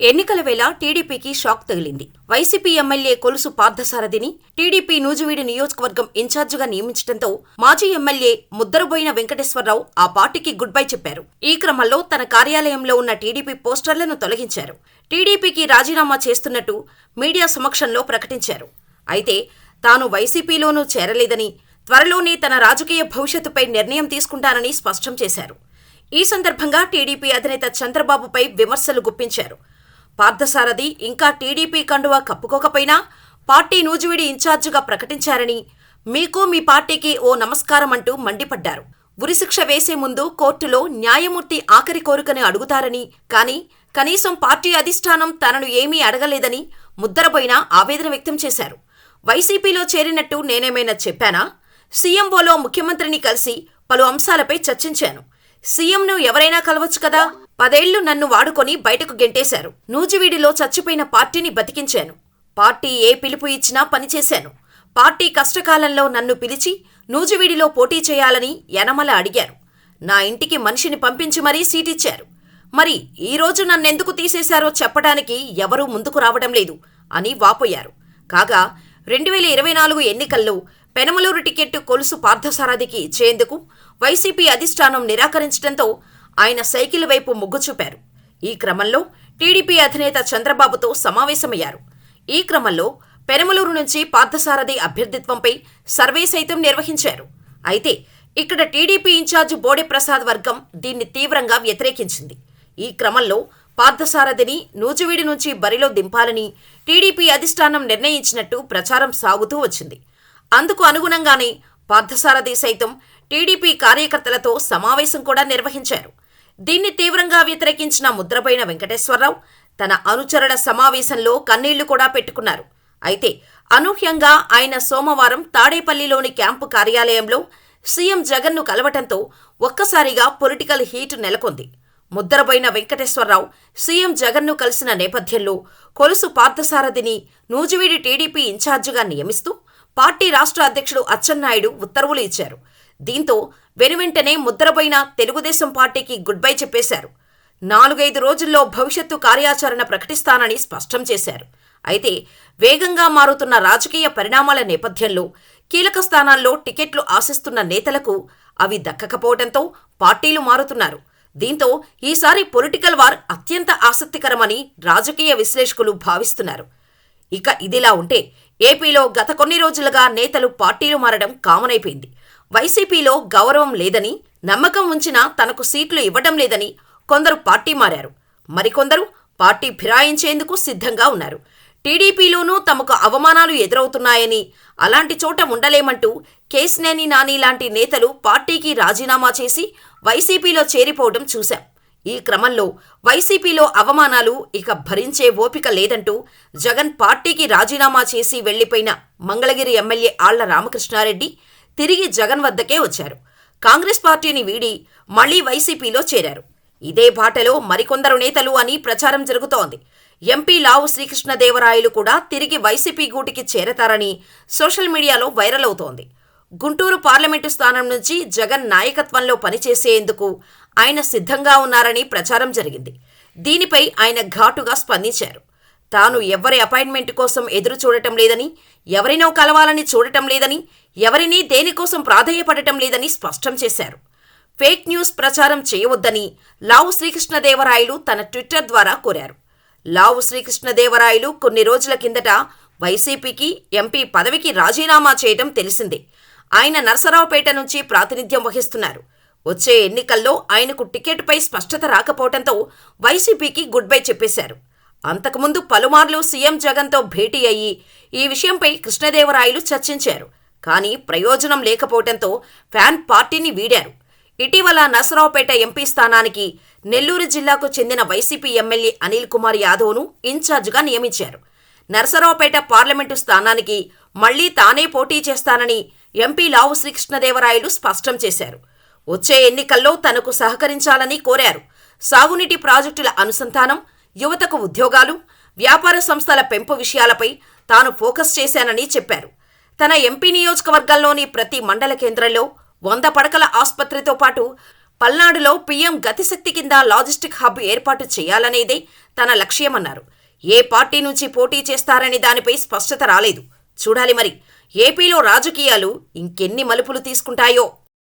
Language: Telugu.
ఎన్నికల వేళ టీడీపీకి షాక్ తగిలింది. వైసీపీ ఎమ్మెల్యే కొలుసు పార్థసారథిని టీడీపీ నూజివీడు నియోజకవర్గం ఇన్ఛార్జిగా నియమించడంతో మాజీ ఎమ్మెల్యే ముద్దరబోయిన వెంకటేశ్వరరావు ఆ పార్టీకి గుడ్ బై చెప్పారు. ఈ క్రమంలో తన కార్యాలయంలో ఉన్న టీడీపీ పోస్టర్లను తొలగించారు. టీడీపీకి రాజీనామా చేస్తున్నట్టు మీడియా సమక్షంలో ప్రకటించారు. అయితే తాను వైసీపీలోనూ చేరలేదని త్వరలోనే తన రాజకీయ భవిష్యత్తుపై నిర్ణయం తీసుకుంటానని స్పష్టం చేశారు. ఈ సందర్భంగా టీడీపీ అధినేత చంద్రబాబుపై విమర్శలు గుప్పించారు. పార్థసారథి ఇంకా టీడీపీ కండువా కప్పుకోకపోయినా పార్టీ నూజివీడి ఇన్ఛార్జిగా ప్రకటించారని మీకు మీ పార్టీకి ఓ నమస్కారం అంటూ మండిపడ్డారు. ఉరిశిక్ష వేసే ముందు కోర్టులో న్యాయమూర్తి ఆఖరి కోరికని అడుగుతారని కానీ కనీసం పార్టీ అధిష్టానం తనను ఏమీ అడగలేదని ముద్దరపోయినా ఆవేదన వ్యక్తం చేశారు. వైసీపీలో చేరినట్టు నేనేమైనా చెప్పానా? సీఎంఓలో ముఖ్యమంత్రిని కలిసి పలు అంశాలపై చర్చించాను. సీఎంను ఎవరైనా కలవచ్చు కదా? పదేళ్ళు నన్ను వాడుకొని బయటకు గెంటేశారు. నూజివీడిలో చచ్చిపోయిన పార్టీని బతికించాను. పార్టీ ఏ పిలుపు ఇచ్చినా పనిచేశాను. పార్టీ కష్టకాలంలో నన్ను పిలిచి నూజివీడిలో పోటీ చేయాలని యనమల అడిగారు. నా ఇంటికి మనిషిని పంపించి మరీ సీటిచ్చారు. మరి ఈ రోజు నన్నెందుకు తీసేశారో చెప్పడానికి ఎవరూ ముందుకు రావడం లేదు అని వాపోయారు. కాగా రెండు వేల ఇరవై నాలుగు ఎన్నికల్లో పెనమలూరు టికెట్టు కొలుసు పార్థసారథికి ఇచ్చేందుకు వైసీపీ అధిష్టానం నిరాకరించడంతో ఆయన సైకిల్ వైపు మొగ్గు చూపారు. ఈ క్రమంలో టీడీపీ అధినేత చంద్రబాబుతో సమావేశమయ్యారు. ఈ క్రమంలో పెనమలూరు నుంచి పార్థసారథి అభ్యర్థిత్వంపై సర్వే సైతం నిర్వహించారు. అయితే ఇక్కడ టీడీపీ ఇన్ఛార్జ్ బోడే ప్రసాద్ వర్గం దీన్ని తీవ్రంగా వ్యతిరేకించింది. ఈ క్రమంలో పార్థసారథిని నూజివీడి నుంచి బరిలో దింపాలని టీడీపీ అధిష్టానం నిర్ణయించినట్టు ప్రచారం సాగుతూ వచ్చింది. అందుకు అనుగుణంగానే పార్థసారథి సైతం టీడీపీ కార్యకర్తలతో సమావేశం కూడా నిర్వహించారు. దీన్ని తీవ్రంగా వ్యతిరేకించిన ముద్రపోయిన వెంకటేశ్వరరావు తన అనుచరుల సమావేశంలో కన్నీళ్ళు కూడా పెట్టుకున్నారు. అయితే అనూహ్యంగా ఆయన సోమవారం తాడేపల్లిలోని క్యాంపు కార్యాలయంలో సీఎం జగన్ను కలవటంతో ఒక్కసారిగా పొలిటికల్ హీట్ నెలకొంది. ముద్దరబోయిన వెంకటేశ్వరరావు సీఎం జగన్ను కలిసిన నేపథ్యంలో కొలుసు పార్థసారథిని నూజివీడి టీడీపీ ఇన్ఛార్జిగా నియమిస్తూ పార్టీ రాష్ట్ర అధ్యక్షుడు అచ్చెన్నాయుడు ఉత్తర్వులు ఇచ్చారు. దీంతో వెనువెంటనే ముద్రపోయిన తెలుగుదేశం పార్టీకి గుడ్ బై చెప్పేశారు. నాలుగైదు రోజుల్లో భవిష్యత్తు కార్యాచరణ ప్రకటిస్తానని స్పష్టం చేశారు. అయితే వేగంగా మారుతున్న రాజకీయ పరిణామాల నేపథ్యంలో కీలక స్థానాల్లో టికెట్లు ఆశిస్తున్న నేతలకు అవి దక్కకపోవడంతో పార్టీలు మారుతున్నారు. దీంతో ఈసారి పొలిటికల్ వార్ అత్యంత ఆసక్తికరమని రాజకీయ విశ్లేషకులు భావిస్తున్నారు. ఇక ఇదిలా ఉంటే ఏపీలో గత కొన్ని రోజులుగా నేతలు పార్టీలు మారడం కామన్ అయిపోయింది వైసీపీలో గౌరవం లేదని నమ్మకం ఉంచినా తనకు సీట్లు ఇవ్వడం లేదని కొందరు పార్టీ మారారు. మరికొందరు పార్టీ ఫిరాయించేందుకు సిద్ధంగా ఉన్నారు. టీడీపీలోనూ తమకు అవమానాలు ఎదురవుతున్నాయని అలాంటి చోట ఉండలేమంటూ కేసినేని నాని లాంటి నేతలు పార్టీకి రాజీనామా చేసి వైసీపీలో చేరిపోవడం చూశాం. ఈ క్రమంలో వైసీపీలో అవమానాలు ఇక భరించే ఓపిక లేదంటూ జగన్ పార్టీకి రాజీనామా చేసి వెళ్ళిపోయిన మంగళగిరి ఎమ్మెల్యే ఆళ్ళ రామకృష్ణారెడ్డి తిరిగి జగన్ వద్దకే వచ్చారు. కాంగ్రెస్ పార్టీని వీడి మళ్ళీ వైసీపీలో చేరారు. ఇదే బాటలో మరికొందరు నేతలు అని ప్రచారం జరుగుతోంది. ఎంపీ లావు శ్రీకృష్ణదేవరాయలు కూడా తిరిగి వైసీపీ గూటికి చేరతారని సోషల్ మీడియాలో వైరల్ అవుతోంది. గుంటూరు పార్లమెంటు స్థానం నుంచి జగన్ నాయకత్వంలో పనిచేసేందుకు ఆయన సిద్ధంగా ఉన్నారని ప్రచారం జరిగింది. దీనిపై ఆయన ఘాటుగా స్పందించారు. తాను ఎవరి అపాయింట్మెంట్ కోసం ఎదురు చూడటం లేదని ఎవరినో కలవాలని చూడటం లేదని ఎవరినీ దేనికోసం ప్రాధేయపడటం లేదని స్పష్టం చేశారు. ఫేక్ న్యూస్ ప్రచారం చేయవద్దని లావు శ్రీకృష్ణదేవరాయలు తన ట్విట్టర్ ద్వారా కోరారు. లావు శ్రీకృష్ణదేవరాయలు కొన్ని రోజుల కిందట వైసీపీకి ఎంపీ పదవికి రాజీనామా చేయటం తెలిసిందే. ఆయన నరసరావుపేట నుంచి ప్రాతినిధ్యం వహిస్తున్నారు. వచ్చే ఎన్నికల్లో ఆయనకు టికెట్పై స్పష్టత రాకపోవడంతో వైసీపీకి గుడ్ బై చెప్పేశారు. అంతకుముందు పలుమార్లు సీఎం జగన్తో భేటీ అయ్యి ఈ విషయంపై కృష్ణదేవరాయలు చర్చించారు. కానీ ప్రయోజనం లేకపోవడంతో ఫ్యాన్ పార్టీని వీడారు. ఇటీవల నరసరావుపేట ఎంపీ స్థానానికి నెల్లూరు జిల్లాకు చెందిన వైసీపీ ఎమ్మెల్యే అనిల్ కుమార్ యాదవ్ను ఇన్ఛార్జ్గా నియమించారు. నరసరావుపేట పార్లమెంటు స్థానానికి మళ్ళీ తానే పోటీ చేస్తానని ఎంపీ లావు శ్రీకృష్ణదేవరాయలు స్పష్టం చేశారు. వచ్చే ఎన్నికల్లో తనకు సహకరించాలని కోరారు. సాగునీటి ప్రాజెక్టుల అనుసంధానం యువతకు ఉద్యోగాలు వ్యాపార సంస్థల పెంపు విషయాలపై తాను ఫోకస్ చేశానని చెప్పారు. తన ఎంపీ నియోజకవర్గంలోని ప్రతి మండల కేంద్రంలో వంద పడకల ఆసుపత్రితో పాటు పల్నాడులో పీఎం గతిశక్తి కింద లాజిస్టిక్ హబ్ ఏర్పాటు చేయాలనేదే తన లక్ష్యమన్నారు. ఏ పార్టీ నుంచి పోటీ చేస్తారనే దానిపై స్పష్టత రాలేదు. చూడాలి మరి ఏపీలో రాజకీయాలు ఇంకెన్ని మలుపులు తీసుకుంటాయో?